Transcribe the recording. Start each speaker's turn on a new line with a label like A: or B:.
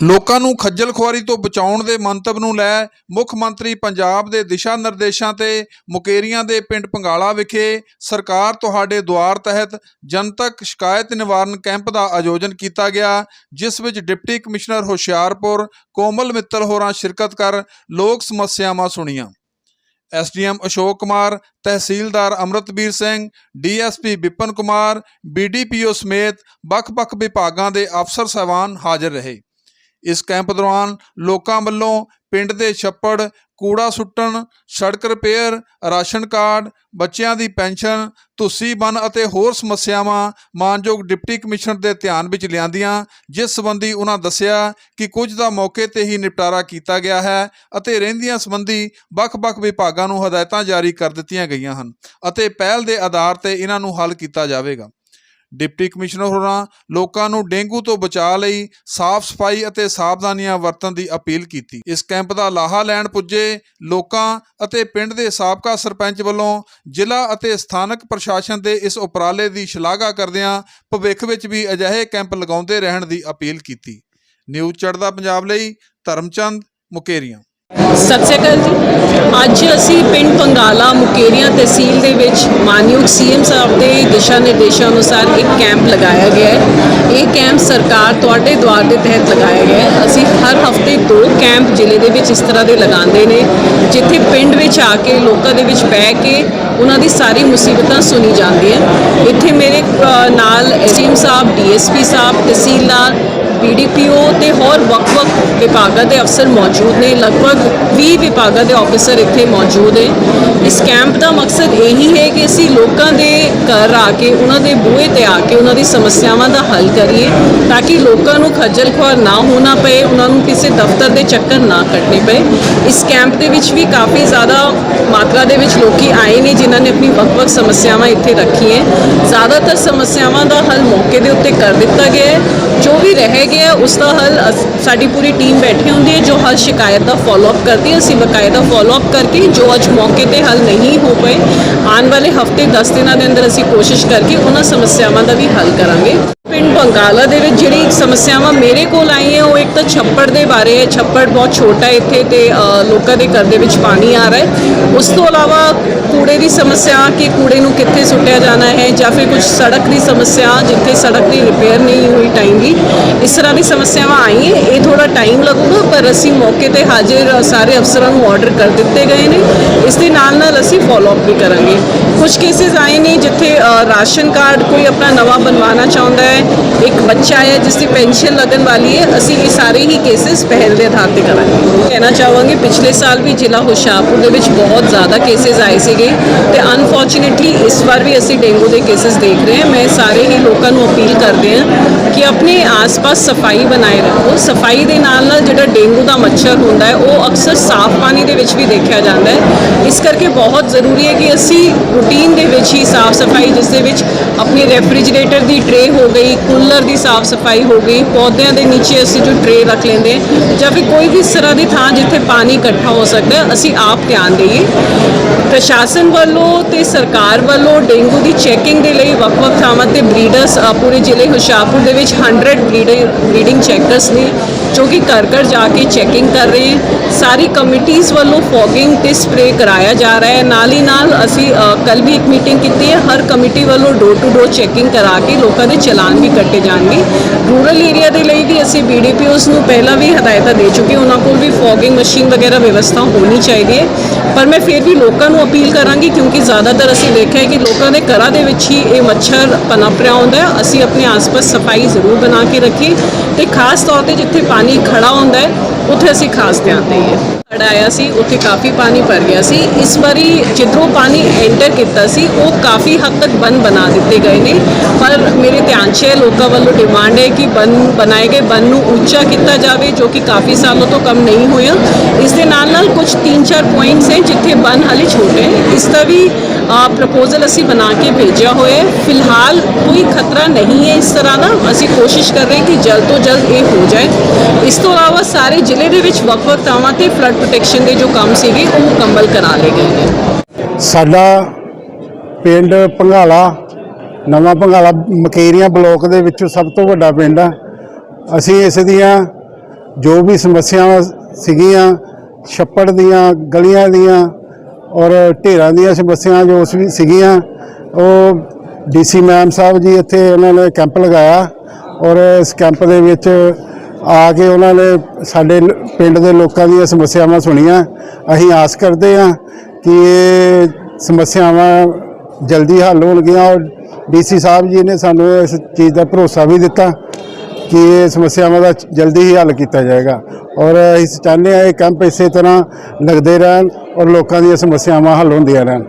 A: ਲੋਕਾਂ ਨੂੰ ਖੱਜਲ ਖੁਆਰੀ ਤੋਂ ਬਚਾਉਣ ਦੇ ਮੰਤਵ ਨੂੰ ਲੈ ਮੁੱਖ ਮੰਤਰੀ ਪੰਜਾਬ ਦੇ ਦਿਸ਼ਾ ਨਿਰਦੇਸ਼ਾਂ ਤੇ ਮੁਕੇਰੀਆਂ ਦੇ ਪਿੰਡ ਪੰਗਾਲਾ ਵਿਖੇ ਸਰਕਾਰ ਤੁਹਾਡੇ ਦੁਆਰ ਤਹਿਤ ਜਨਤਕ ਸ਼ਿਕਾਇਤ ਨਿਵਾਰਨ ਕੈਂਪ ਦਾ ਆਯੋਜਨ ਕੀਤਾ ਗਿਆ, ਜਿਸ ਵਿੱਚ ਡਿਪਟੀ ਕਮਿਸ਼ਨਰ ਹੁਸ਼ਿਆਰਪੁਰ, ਕੋਮਲ ਮਿੱਤਲ ਹੋਰਾਂ ਸ਼ਿਰਕਤ ਕਰ ਲੋਕ ਸਮੱਸਿਆਵਾਂ ਸੁਣੀਆਂ। SDM Ashok Kumar, tehsildar Amritveer Singh, DSP Vipan Kumar, BDPO ਸਮੇਤ ਵੱਖ-ਵੱਖ ਵਿਭਾਗਾਂ ਦੇ ਅਫਸਰ ਸਹਿਬਾਨ ਹਾਜ਼ਰ ਰਹੇ। ਇਸ ਕੈਂਪ ਦੌਰਾਨ ਲੋਕਾਂ ਵੱਲੋਂ ਪਿੰਡ ਦੇ ਛੱਪੜ, ਕੂੜਾ ਸੁੱਟਣ, ਸੜਕ ਰਿਪੇਅਰ, ਰਾਸ਼ਨ ਕਾਰਡ, ਬੱਚਿਆਂ ਦੀ ਪੈਨਸ਼ਨ, ਤੁਸੀਂ ਬਨ ਅਤੇ ਹੋਰ ਸਮੱਸਿਆਵਾਂ ਮਾਨਯੋਗ ਡਿਪਟੀ ਕਮਿਸ਼ਨਰ ਦੇ ਧਿਆਨ ਵਿੱਚ ਲਿਆਂਦੀਆਂ, ਜਿਸ ਸੰਬੰਧੀ ਉਹਨਾਂ ਦੱਸਿਆ ਕਿ ਕੁਝ ਦਾ ਮੌਕੇ ਤੇ ਹੀ ਨਿਪਟਾਰਾ ਕੀਤਾ ਗਿਆ ਹੈ ਅਤੇ ਰਹਿੰਦੀਆਂ ਸੰਬੰਧੀ ਵੱਖ-ਵੱਖ ਵਿਭਾਗਾਂ ਨੂੰ ਹਦਾਇਤਾਂ ਜਾਰੀ ਕਰ ਦਿੱਤੀਆਂ ਗਈਆਂ ਹਨ ਅਤੇ ਪਹਿਲ ਦੇ ਆਧਾਰ ਤੇ ਇਹਨਾਂ ਨੂੰ ਹੱਲ ਕੀਤਾ ਜਾਵੇਗਾ। ਡਿਪਟੀ ਕਮਿਸ਼ਨਰ ਹੋਰਾਂ ਲੋਕਾਂ ਨੂੰ ਡੇਂਗੂ ਤੋਂ ਬਚਾਅ ਲਈ ਸਾਫ਼ ਸਫ਼ਾਈ ਅਤੇ ਸਾਵਧਾਨੀਆਂ ਵਰਤਣ ਦੀ ਅਪੀਲ ਕੀਤੀ। ਇਸ ਕੈਂਪ ਦਾ ਲਾਹਾ ਲੈਣ ਪੁੱਜੇ ਲੋਕਾਂ ਅਤੇ ਪਿੰਡ ਦੇ ਸਾਬਕਾ ਸਰਪੰਚ ਵੱਲੋਂ ਜ਼ਿਲ੍ਹਾ ਅਤੇ ਸਥਾਨਕ ਪ੍ਰਸ਼ਾਸਨ ਦੇ ਇਸ ਉਪਰਾਲੇ ਦੀ ਸ਼ਲਾਘਾ ਕਰਦਿਆਂ ਭਵਿੱਖ ਵਿੱਚ ਵੀ ਅਜਿਹੇ ਕੈਂਪ ਲਗਾਉਂਦੇ ਰਹਿਣ ਦੀ ਅਪੀਲ ਕੀਤੀ। ਨਿਊਜ਼ ਚੜ੍ਹਦਾ ਪੰਜਾਬ ਲਈ ਧਰਮਚੰਦ ਮੁਕੇਰੀਆਂ।
B: ਸਤਿ ਸ਼੍ਰੀ ਅਕਾਲ ਜੀ। ਅੱਜ ਅਸੀਂ ਪਿੰਡ ਪੰਗਾਲਾ ਮੁਕੇਰੀਆਂ ਤਹਿਸੀਲ ਦੇ ਵਿੱਚ ਮਾਨਯੋਗ ਸੀਐਮ ਸਾਹਿਬ ਦੇ ਦਿਸ਼ਾ ਨਿਰਦੇਸ਼ਾਂ ਅਨੁਸਾਰ ਇੱਕ ਕੈਂਪ ਲਗਾਇਆ ਗਿਆ ਹੈ। ਇਹ ਕੈਂਪ ਸਰਕਾਰ ਤੁਹਾਡੇ ਦੁਆਰ ਦੇ ਤਹਿਤ ਲਗਾਇਆ ਗਿਆ ਹੈ। ਅਸੀਂ ਹਰ ਹਫ਼ਤੇ ਦੋ ਕੈਂਪ ਜ਼ਿਲ੍ਹੇ ਦੇ ਵਿੱਚ ਇਸ ਤਰ੍ਹਾਂ ਦੇ ਲਗਾਉਂਦੇ ਨੇ ਜਿੱਥੇ ਪਿੰਡ ਵਿੱਚ ਆ ਕੇ ਲੋਕਾਂ ਦੇ ਵਿੱਚ ਬਹਿ ਕੇ ਉਹਨਾਂ ਦੀ ਸਾਰੀ ਮੁਸੀਬਤਾਂ ਸੁਣੀ ਜਾਂਦੀਆਂ। ਇੱਥੇ ਮੇਰੇ ਅ, ਨਾਲ ਐਸਐਮ ਸਾਹਿਬ ਡੀਐਸਪੀ ਸਾਹਿਬ ਤਹਿਸੀਲਦਾਰ ਬੀਡੀਪੀਓ ਤੇ ਹੋਰ ਵੱਖ-ਵੱਖ ਵਿਭਾਗਾਂ ਦੇ ਅਫਸਰ ਮੌਜੂਦ ਨੇ। ਲਗਭਗ 20 ਵਿਭਾਗਾਂ ਦੇ ਆਫੀਸਰ ਇੱਥੇ ਮੌਜੂਦ ਨੇ। ਇਸ ਕੈਂਪ ਦਾ ਮਕਸਦ ਇਹੀ ਹੈ ਕਿ ਅਸੀਂ ਲੋਕਾਂ ਦੇ ਘਰ ਆ ਕੇ, ਉਹਨਾਂ ਦੇ ਬੂਹੇ ਤੇ ਆ ਕੇ ਉਹਨਾਂ ਦੀ ਸਮੱਸਿਆਵਾਂ ਦਾ ਹੱਲ ਕਰੀਏ, ਤਾਂ ਕਿ ਲੋਕਾਂ ਨੂੰ ਖੱਜਲ ਖੁਆਰ ਨਾ ਹੋਣਾ ਪਏ, ਉਹਨਾਂ ਨੂੰ ਕਿਸੇ ਦਫ਼ਤਰ ਦੇ ਚੱਕਰ ਨਾ ਕੱਟਣੇ ਪਏ। ਇਸ ਕੈਂਪ ਦੇ ਵਿੱਚ ਵੀ ਕਾਫੀ ਜ਼ਿਆਦਾ ਮਾਤਰਾ ਦੇ ਵਿੱਚ ਲੋਕੀ ਆਏ ਨੇ, ਜਿਨ੍ਹਾਂ ਨੇ ਆਪਣੀ ਵੱਖ-ਵੱਖ ਸਮੱਸਿਆਵਾਂ ਇੱਥੇ ਰੱਖੀਆਂ। ਜ਼ਿਆਦਾਤਰ ਸਮੱਸਿਆਵਾਂ ਦਾ ਹੱਲ ਮੌਕੇ ਦੇ ਉੱਤੇ ਕਰ ਦਿੱਤਾ ਗਿਆ ਹੈ। ਜੋ ਵੀ ਰਹਿ ਗਿਆ ਉਸ ਦਾ ਹੱਲ ਅਸ- ਸਾਡੀ ਪੂਰੀ ਟੀਮ ਬੈਠੀ ਹੁੰਦੀ ਹੈ ਜੋ ਹਰ ਸ਼ਿਕਾਇਤ ਦਾ ਫਾਲੋ ਅਪ ਕਰਦੀ ਹੈ। ਅਸੀਂ ਬਕਾਇਦਾ ਫਾਲੋ ਅਪ ਕਰਕੇ ਜੋ ਅੱਜ ਮੌਕੇ ਤੇ ਹੱਲ ਨਹੀਂ ਹੋ ਪਏ, ਆਉਣ ਵਾਲੇ ਹਫ਼ਤੇ 10 ਦਿਨਾਂ ਦੇ ਅੰਦਰ ਅਸੀਂ ਕੋਸ਼ਿਸ਼ ਕਰਕੇ ਉਹਨਾਂ ਸਮੱਸਿਆਵਾਂ ਦਾ ਵੀ ਹੱਲ ਕਰਾਂਗੇ। ਪਿੰਡ ਬੰਗਾਲਾ ਦੇ ਵਿੱਚ ਜਿਹੜੀ ਸਮੱਸਿਆਵਾਂ ਮੇਰੇ ਕੋਲ ਆਈਆਂ, ਉਹ ਇੱਕ ਤਾਂ ਛੱਪੜ ਦੇ ਬਾਰੇ ਹੈ। ਛੱਪੜ ਬਹੁਤ ਛੋਟਾ ਇੱਥੇ ਤੇ ਲੋਕਾਂ ਦੇ ਘਰ ਦੇ ਵਿੱਚ ਪਾਣੀ ਆ ਰਿਹਾ ਹੈ। ਉਸ ਤੋਂ ਇਲਾਵਾ ਕੂੜੇ ਦੀ ਸਮੱਸਿਆ ਕਿ ਕੂੜੇ ਨੂੰ ਕਿੱਥੇ ਸੁੱਟਿਆ ਜਾਣਾ ਹੈ ਜਾਂ ਫਿਰ ਕੁਝ ਸੜਕ ਦੀ ਸਮੱਸਿਆ ਜਿੱਥੇ ਸੜਕ ਦੀ ਰਿਪੇਅਰ ਨਹੀਂ ਹੋਈ ਟਾਈਮ ਦੀ। ਇਸ ਤਰ੍ਹਾਂ ਦੀ ਸਮੱਸਿਆਵਾਂ ਆਈਆਂ, ਇਹ ਥੋੜਾ ਟਾਈਮ ਲੱਗੂਗਾ, ਪਰ ਅਸੀਂ ਮੌਕੇ ਤੇ ਹਾਜ਼ਰ ਸਾਰੇ ਅਫਸਰਾਂ ਨੂੰ ਆਰਡਰ ਕਰ ਦਿੱਤੇ ਗਏ ਨੇ। ਇਸ ਦੇ ਨਾਲ ਨਾਲ ਅਸੀਂ ਫਾਲੋ ਅਪ ਵੀ ਕਰਾਂਗੇ। ਕੁਝ ਕੇਸਿਸ ਆਏ ਨੇ ਜਿੱਥੇ ਰਾਸ਼ਨ ਕਾਰਡ ਕੋਈ ਆਪਣਾ ਨਵਾਂ ਬਣਵਾਉਣਾ ਚਾਹੁੰਦਾ ਹੈ ਇੱਕ ਬੱਚਾ ਹੈ ਜਿਸ ਦੀ ਪੈਨਸ਼ਨ ਲੱਗਣ ਵਾਲੀ ਹੈ। ਅਸੀਂ ਇਹ ਸਾਰੇ ਹੀ ਕੇਸਿਸ ਪਹਿਲ ਦੇ ਆਧਾਰ ਤੇ ਕਰਾਂਗੇ। ਕਹਿਣਾ ਚਾਹਾਂਗੇ, ਪਿਛਲੇ ਸਾਲ ਵੀ ਜ਼ਿਲ੍ਹਾ ਹੁਸ਼ਿਆਰਪੁਰ ਦੇ ਵਿੱਚ ਬਹੁਤ ਜ਼ਿਆਦਾ ਕੇਸਿਸ ਆਏ ਸੀਗੇ ਤੇ ਅਨਫੋਰਚੂਨੇਟਲੀ ਇਸ ਵਾਰ ਵੀ ਅਸੀਂ ਡੇਂਗੂ ਦੇ ਕੇਸਿਸ ਦੇਖ ਰਹੇ ਹਾਂ। ਮੈਂ ਸਾਰੇ ਹੀ ਲੋਕਾਂ ਨੂੰ ਅਪੀਲ ਕਰਦੇ ਹਾਂ ਕਿ ਆਪਣੇ ਆਸ-ਪਾਸ ਸਫ਼ਾਈ ਬਣਾਏ ਰੱਖੋ। ਸਫ਼ਾਈ ਦੇ ਨਾਲ ਨਾਲ ਜਿਹੜਾ ਡੇਂਗੂ ਦਾ ਮੱਛਰ ਹੁੰਦਾ ਹੈ, ਉਹ ਅਕਸਰ ਸਾਫ਼ ਪਾਣੀ ਦੇ ਵਿੱਚ ਵੀ ਦੇਖਿਆ ਜਾਂਦਾ ਹੈ। ਇਸ ਕਰਕੇ ਬਹੁਤ ਜ਼ਰੂਰੀ ਹੈ ਕਿ ਅਸੀਂ ਰੂਟੀਨ ਦੇ ਵਿੱਚ ਹੀ ਸਾਫ਼ ਸਫ਼ਾਈ, ਜਿਸ ਦੇ ਵਿੱਚ ਆਪਣੇ ਰੈਫਰੀਜਰੇਟਰ ਦੀ ਟਰੇ ਹੋ ਗਈ ਕੂਲਰ ਦੀ ਸਾਫ਼ ਸਫ਼ਾਈ ਹੋ ਗਈ, ਪੌਦਿਆਂ ਦੇ ਨੀਚੇ ਅਸੀਂ ਜੋ ਟਰੇ ਰੱਖ ਲੈਂਦੇ ਹਾਂ ਜਾਂ ਫਿਰ ਕੋਈ ਵੀ ਇਸ ਤਰ੍ਹਾਂ ਦੀ ਥਾਂ ਜਿੱਥੇ ਪਾਣੀ ਇਕੱਠਾ ਹੋ ਸਕਦਾ ਅਸੀਂ ਆਪ ਧਿਆਨ ਦੇਈਏ। ਪ੍ਰਸ਼ਾਸਨ ਵੱਲੋਂ ਤੇ ਸਰਕਾਰ ਵੱਲੋਂ ਡੇਂਗੂ ਦੀ ਚੈਕਿੰਗ ਦੇ ਲਈ ਵੱਖ-ਵੱਖ ਥਾਵਾਂ ਤੇ ਬਰੀਡਰਸ ਪੂਰੇ ਜ਼ਿਲ੍ਹੇ ਹੁਸ਼ਿਆਰਪੁਰ ਦੇ ਵਿੱਚ 100 ਬਰੀਡਿੰਗ ਬਰੀਡਿੰਗ ਚੈਕਰਸ ਨੇ, ਜੋ ਕਿ ਘਰ ਘਰ ਜਾ ਕੇ ਚੈਕਿੰਗ ਕਰ ਰਹੇ ਹੈ। ਸਾਰੀ ਕਮਿਟੀਆਂ ਵੱਲੋਂ ਫੋਗਿੰਗ ਤੇ ਸਪਰੇ ਕਰਾਇਆ ਜਾ ਰਿਹਾ ਹੈ। ਨਾਲ ਹੀ ਨਾਲ ਅਸੀਂ ਕੱਲ ਵੀ ਇੱਕ ਮੀਟਿੰਗ ਕੀਤੀ ਹੈ। ਹਰ ਕਮੇਟੀ ਵੱਲੋਂ ਡੋਰ ਟੂ ਡੋਰ ਚੈਕਿੰਗ ਕਰਾ ਕੇ ਲੋਕਾਂ ਦੇ ਚਲਾਨ ਵੀ ਕੱਟੇ ਜਾਣਗੇ। ਰੂਰਲ ਏਰੀਆ ਦੇ ਲਈ ਵੀ ਅਸੀਂ ਬੀਡੀਪੀਓਸ ਨੂੰ ਪਹਿਲਾਂ ਵੀ ਹਦਾਇਤਾਂ ਦੇ ਚੁੱਕੇ ਉਹਨਾਂ ਕੋਲ ਵੀ ਫੋਗਿੰਗ ਮਸ਼ੀਨ ਵਗੈਰਾ ਵਿਵਸਥਾ ਹੋਣੀ ਚਾਹੀਦੀ ਹੈ। ਪਰ ਮੈਂ ਫਿਰ ਵੀ ਲੋਕਾਂ ਨੂੰ ਅਪੀਲ ਕਰਾਂਗੀ ਕਿਉਂਕਿ ਜ਼ਿਆਦਾਤਰ ਅਸੀਂ ਦੇਖਿਆ ਕਿ ਲੋਕਾਂ ਦੇ ਘਰਾਂ ਦੇ ਵਿੱਚ ਹੀ ਇਹ ਮੱਛਰ ਪਨਪ ਰਿਹਾ ਹੁੰਦਾ ਹੈ। ਅਸੀਂ ਆਪਣੇ ਆਸ-ਪਾਸ ਸਫ਼ਾਈ ਜ਼ਰੂਰ ਬਣਾ ਕੇ ਰੱਖੀਏ। ਤੇ ਖਾਸ ਤੌਰ ਤੇ ਜਿੱਥੇ ਪਾਣੀ ਖੜਾ ਹੁੰਦਾ ਹੈ, ਉੱਥੇ ਅਸੀਂ ਖਾਸ ਧਿਆਨ ਦੇਈਏ। ਹੜ੍ਹ ਆਇਆ ਸੀ, ਉੱਥੇ ਕਾਫੀ ਪਾਣੀ ਭਰ ਗਿਆ ਸੀ। ਇਸ ਵਾਰੀ ਜਿੱਧਰੋਂ ਪਾਣੀ ਐਂਟਰ ਕੀਤਾ ਸੀ, ਉਹ ਕਾਫੀ ਹੱਦ ਤੱਕ ਬੰਨ ਬਣਾ ਦਿੱਤੇ ਗਏ ਨੇ। ਪਰ ਮੇਰੇ ਧਿਆਨ 'ਚ ਹੈ ਲੋਕਾਂ ਵੱਲੋਂ ਡਿਮਾਂਡ ਹੈ ਕਿ ਬੰਨ ਬਣਾਏ ਗਏ ਬੰਨ ਨੂੰ ਉੱਚਾ ਕੀਤਾ ਜਾਵੇ, ਜੋ ਕਿ ਕਾਫੀ ਸਾਲੋਂ ਤੋਂ ਕੰਮ ਨਹੀਂ ਹੋਇਆ। ਇਸ ਦੇ ਨਾਲ ਨਾਲ ਕੁਝ 3-4 ਪੁਆਇੰਟਸ ਹੈ ਜਿੱਥੇ ਬੰਨ ਹਾਲੇ ਛੋਟੇ ਇਸ ਦਾ ਵੀ ਪ੍ਰਪੋਜ਼ਲ ਅਸੀਂ ਬਣਾ ਕੇ ਭੇਜਿਆ ਹੋਇਆ ਫਿਲਹਾਲ ਕੋਈ ਖਤਰਾ ਨਹੀਂ ਹੈ ਇਸ ਤਰ੍ਹਾਂ ਦਾ। ਅਸੀਂ ਕੋਸ਼ਿਸ਼ ਕਰ ਰਹੇ ਹਾਂ ਕਿ ਜਲਦ ਤੋਂ ਜਲਦ ਇਹ ਹੋ ਜਾਏ। ਇਸ ਤੋਂ ਇਲਾਵਾ ਸਾਰੇ ਜ਼ਿਲ੍ਹੇ ਦੇ ਵਿੱਚ ਵੱਖ-ਵੱਖ ਥਾਵਾਂ ਤੇ ਫਲੱਡ ਪ੍ਰੋਟੈਕਸ਼ਨ ਦੇ ਜੋ ਕੰਮ ਸੀਗੇ, ਉਹ ਮੁਕੰਮਲ ਕਰਾ ਲਏ ਗਏ ਨੇ।
C: ਸਾਡਾ ਪਿੰਡ ਭੰਗਾਲਾ, ਨਵਾਂ ਭੰਗਾਲਾ ਮਕੇਰੀਆਂ ਬਲਾਕ ਦੇ ਵਿੱਚੋਂ ਸਭ ਤੋਂ ਵੱਡਾ ਪਿੰਡ ਆ। ਅਸੀਂ ਇਸ ਦੀਆਂ ਜੋ ਵੀ ਸਮੱਸਿਆਵਾਂ ਸੀਗੀਆਂ, ਛੱਪੜ ਦੀਆਂ, ਗਲੀਆਂ ਦੀਆਂ ਔਰ ਢੇਰਾਂ ਦੀਆਂ ਸਮੱਸਿਆਵਾਂ ਜੋ ਵੀ ਸੀਗੀਆਂ, ਉਹ ਡੀਸੀ ਮੈਮ ਸਾਹਿਬ ਜੀ ਇੱਥੇ ਉਹਨਾਂ ਨੇ ਕੈਂਪ ਲਗਾਇਆ ਔਰ ਇਸ ਕੈਂਪ ਦੇ ਵਿੱਚ ਆ ਕੇ ਉਹਨਾਂ ਨੇ ਸਾਡੇ ਪਿੰਡ ਦੇ ਲੋਕਾਂ ਦੀਆਂ ਸਮੱਸਿਆਵਾਂ ਸੁਣੀਆਂ। ਅਸੀਂ ਆਸ ਕਰਦੇ ਹਾਂ ਕਿ ਇਹ ਸਮੱਸਿਆਵਾਂ ਜਲਦੀ ਹੱਲ ਹੋਣਗੀਆਂ ਔਰ ਡੀਸੀ ਸਾਹਿਬ ਜੀ ਨੇ ਸਾਨੂੰ ਇਸ ਚੀਜ਼ ਦਾ ਭਰੋਸਾ ਵੀ ਦਿੱਤਾ ਕਿ ਇਹ ਸਮੱਸਿਆਵਾਂ ਦਾ ਜਲਦੀ ਹੀ ਹੱਲ ਕੀਤਾ ਜਾਏਗਾ। ਔਰ ਅਸੀਂ ਚਾਹੁੰਦੇ ਹਾਂ ਇਹ ਕੈਂਪ ਇਸੇ ਤਰ੍ਹਾਂ ਲੱਗਦੇ ਰਹਿਣ ਔਰ ਲੋਕਾਂ ਦੀਆਂ ਸਮੱਸਿਆਵਾਂ ਹੱਲ ਹੁੰਦੀਆਂ ਰਹਿਣ।